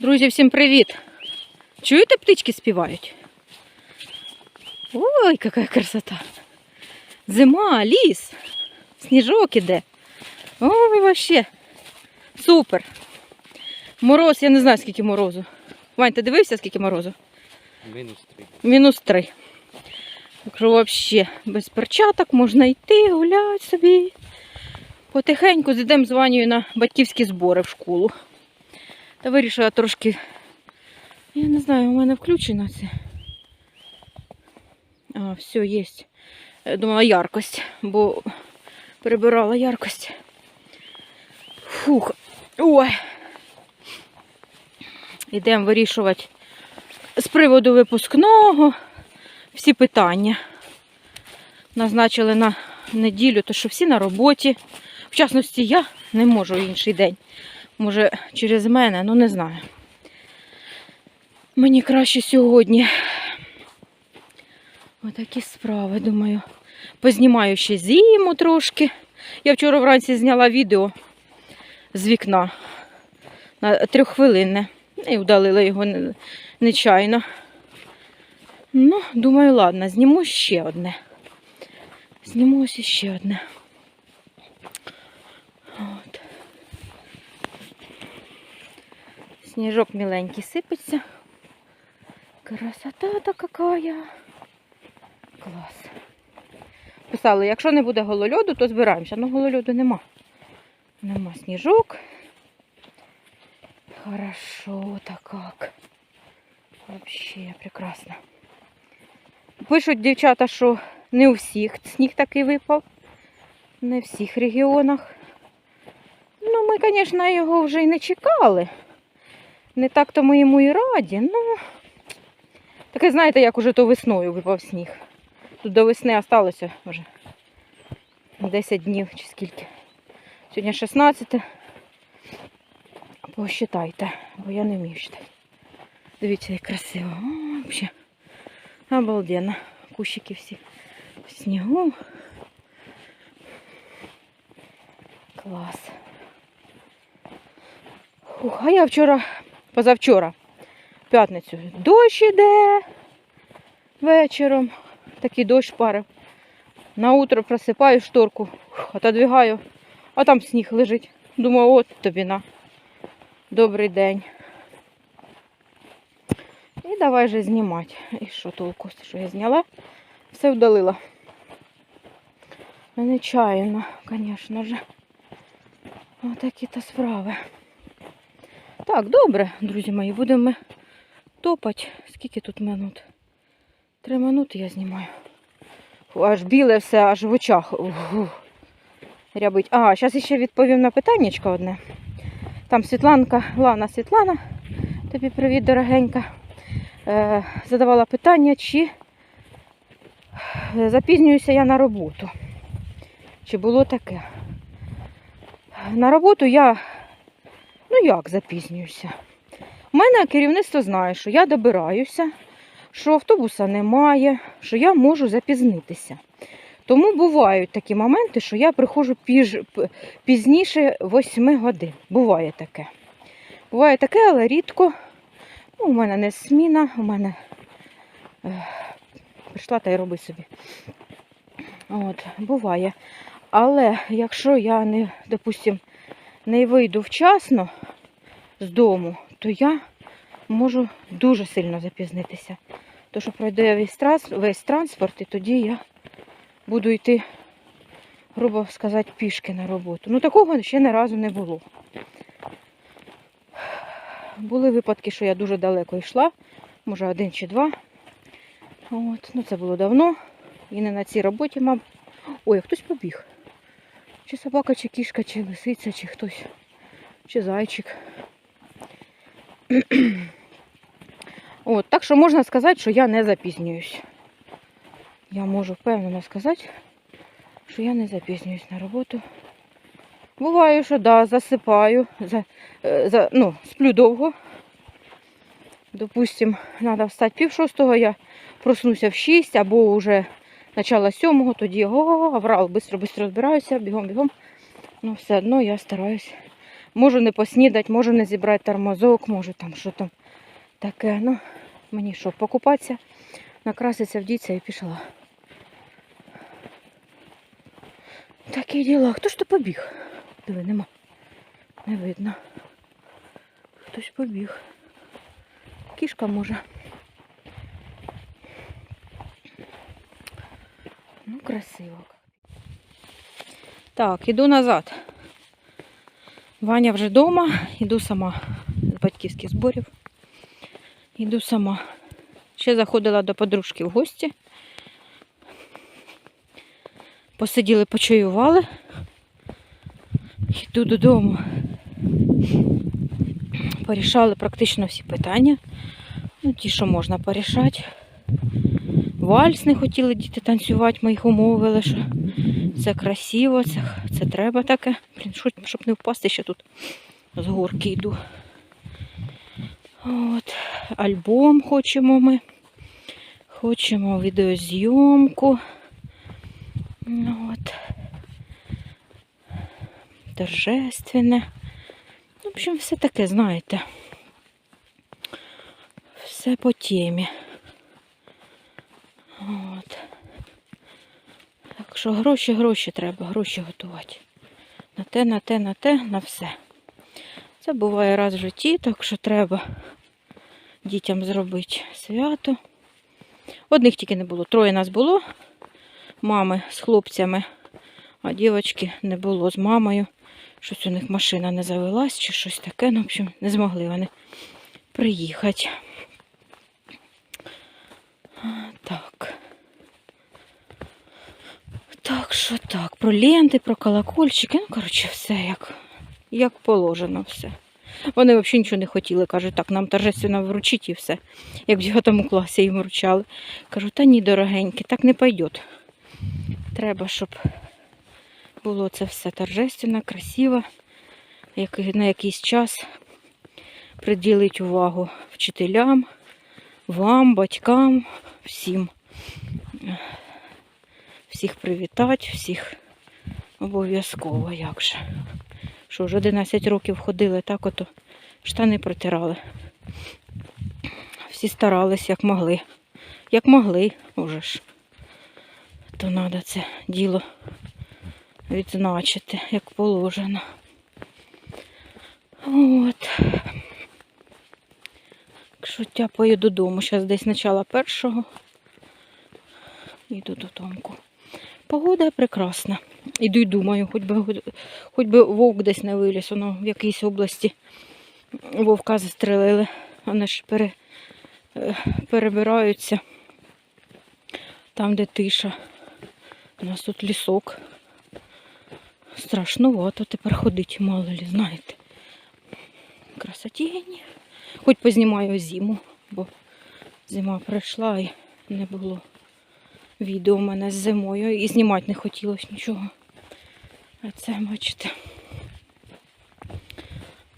Друзі, всім привіт! Чуєте, птички співають? Ой, яка красота! Зима, ліс, сніжок іде. Ой, вообще. Супер. Мороз, я не знаю, скільки морозу. Вань, ти дивився, скільки морозу? Мінус 3. Мінус три. Так що взагалі без перчаток можна йти, гуляти собі. Потихеньку зійдемо з Ванею на батьківські збори в школу. Та вирішила трошки. Я не знаю, у мене включено це. А, все, є. Думала яркость, бо прибирала яркость. Фух. Ой. Ідемо вирішувати з приводу випускного всі питання. Назначили на неділю, то що всі на роботі. В частності, я не можу інший день. Може, через мене, ну не знаю. Мені краще сьогодні. Отакі справи, думаю. Познімаю ще зиму трошки. Я вчора вранці зняла відео з вікна на трьоххвилинне. І удалила його нечайно. Ну, думаю, ладно, зніму ще одне. Зніму ось ще одне. Сніжок миленький сипеться. Красота-то какая. Клас. Писали, якщо не буде голольоду, то збираємося. Ну, голольоду нема. Нема сніжок. Хорошо-то как. Вообще прекрасно. Пишуть дівчата, що не у всіх сніг такий випав. Не в всіх регіонах. Ну, ми, звісно, його вже й не чекали. Не так то ми йому і раді. Ну, таке, знаєте, як уже то весною випав сніг. Тут до весни осталося вже 10 днів чи скільки. Сьогодні 16. Посчитайте, бо я не вмію считати. Дивіться, як красиво. Вообще. Обалденно. Кущики всі в снігу. Клас. Ух, а я вчора, позавчора, в п'ятницю, дощ іде вечором. Такий дощ парив. На утро просипаю шторку, отодвигаю, а там сніг лежить. Думаю, от тобі на. Добрий день. І давай же знімати. І що толку, що я зняла? Все вдалила. Нечаянно, звісно ж. Отакі то справи. Так, добре, друзі мої, будемо ми топати. Скільки тут минут? Три минути я знімаю. Аж біле все, аж в очах. Рябить. А, зараз ще відповім на питаннячко одне. Там Світланка, Лана Світлана, тобі привіт, дорогенька. Е, задавала питання, чи запізнююся я на роботу. Чи було таке? На роботу я, ну як запізнююся? У мене керівництво знає, що я добираюся, що автобуса немає, що я можу запізнитися. Тому бувають такі моменти, що я приходжу піж, пізніше 8 годин. Буває таке. Буває таке, але рідко. Ну, у мене не сміна, у мене прийшла та й роби собі. От, буває. Але якщо я не, допустим, не вийду вчасно з дому, то я можу дуже сильно запізнитися. То що пройде весь, весь транспорт, і тоді я буду йти, грубо сказати, пішки на роботу. Ну такого ще ні разу не було. Були випадки, що я дуже далеко йшла, може один чи два. От, ну це було давно. І не на цій роботі, мабуть. Ой, хтось побіг. Чи собака, чи кішка, чи лисиця, чи хтось, чи зайчик. От, так що можна сказати, що я не запізнююсь. Я можу впевнено сказати, що я не запізнююсь на роботу. Буває, що да, засипаю, за, е, за, ну, сплю довго. Допустим, треба встати пів шостого, я проснуся в 6 або вже начало сьомого, тоді о, аврал, швидко, швидко збираюся, бігом, бігом. Ну, все одно я стараюсь Можу не поснідати, можу не зібрати тормозок, можу там що там таке. Ну, мені що, покупатися, накраситися, вдітися і пішла. Такі діла. Хто ж то побіг? Диви, нема. Не видно. Хтось побіг. Кішка може. Ну, красиво. Так, іду назад. Ваня вже вдома, іду сама з батьківських зборів. Іду сама. Ще заходила до подружки в гості. Посиділи, почаювали. Йду додому. Порішали практично всі питання. Ну, ті, що можна порішати. Вальс не хотіли діти танцювати, ми їх умовили, що це красиво, це, це треба таке. Блін, щоб не впасти, ще тут з горки йду. От, альбом хочемо ми. Хочемо відеозйомку. От. Торжественне. В общем, все таке, знаєте. Все по темі. От. Так що гроші, гроші треба, гроші готувати. На те, на те, на те, на все. Це буває раз в житті, так що треба дітям зробити свято. Одних тільки не було. Троє нас було. Мами з хлопцями, а дівчатки не було з мамою. Щось у них машина не завелась чи щось таке. Ну, в общем, не змогли вони приїхати. Так. Так що так, про ленти, про колокольчики, ну, коротше, все як, як положено все. Вони взагалі нічого не хотіли, кажуть, так, нам торжественно вручить і все. Як в 9 класі їм вручали. Кажу, та ні, дорогенькі, так не пойдет. Треба, щоб було це все торжественно, красиво, на якийсь час приділити увагу вчителям, вам, батькам, всім. Всіх привітати, всіх обов'язково, як же. Що вже 11 років ходили, так ото штани протирали. Всі старались, як могли. Як могли, уже ж. То треба це діло відзначити, як положено. От. Якщо тяпаю додому, зараз десь начало першого. Йду додому. Погода прекрасна. Іду й думаю, хоч би, хоч би вовк десь не виліз, воно в якійсь області вовка застрелили. Вони ж пере, е, перебираються там, де тиша. У нас тут лісок. Страшновато тепер ходить, мало лі, знаєте. Красотінь. Хоч познімаю зиму, бо зима прийшла і не було відео у мене з зимою і знімати не хотілося нічого. А це, бачите,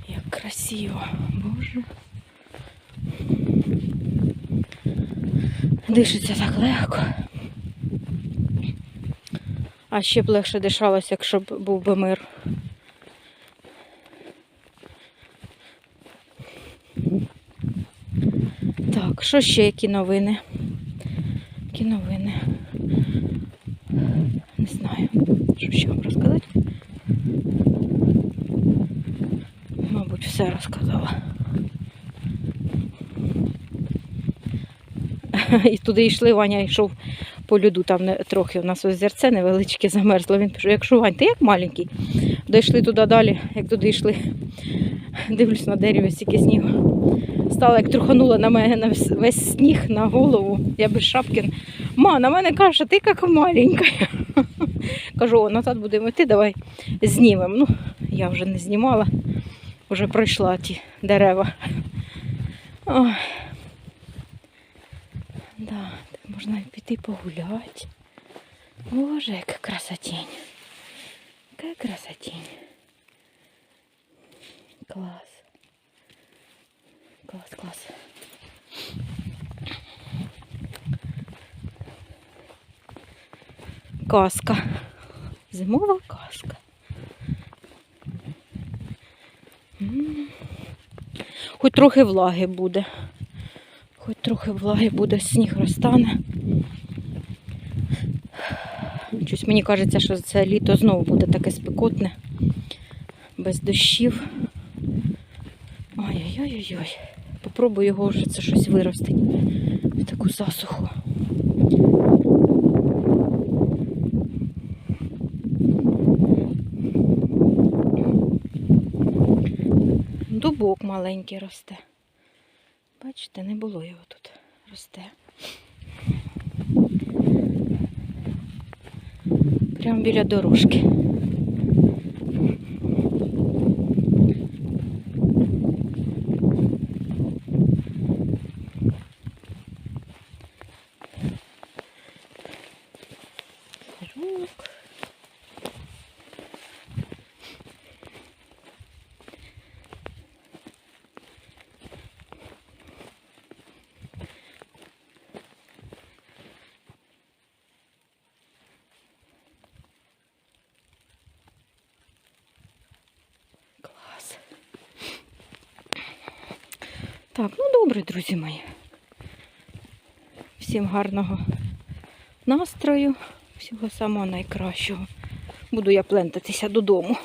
як красиво, боже. Дишиться так легко. А ще б легше дишалося, якщо б був би мир. Так, що ще які новини? Які новини? Не знаю, що ще вам розказати. Мабуть, все розказала. І туди йшли, Ваня йшов по льоду, там трохи у нас озерце невеличке замерзло. Він пішов, якщо Вань, ти як маленький. Дійшли туди далі, як туди йшли. Дивлюсь на дереві, стільки снігу. Стала, як труханула на мене на весь сніг на голову. Я без шапки. Ма, на мене каже, ти як маленька. Кажу, о, назад будемо йти, давай знімемо. Ну, я вже не знімала, вже пройшла ті дерева. Ой. Да, можна піти погуляти. Боже, яка красотень. Яка красотень. Клас. Клас, клас. Казка. Зимова казка. Хоч трохи влаги буде. Хоч трохи влаги буде, сніг розтане. Щось мені кажеться, що це літо знову буде таке спекотне, без дощів. Ой-ой-ой-ой. Попробую його вже це щось виростить в таку засуху. Дубок маленький росте. Бачите, не було його тут. Росте. Прямо біля дорожки. Рук. Клас. Так, ну добре, друзі мої. Всім гарного настрою, всього самого найкращого. Буду я плентатися додому.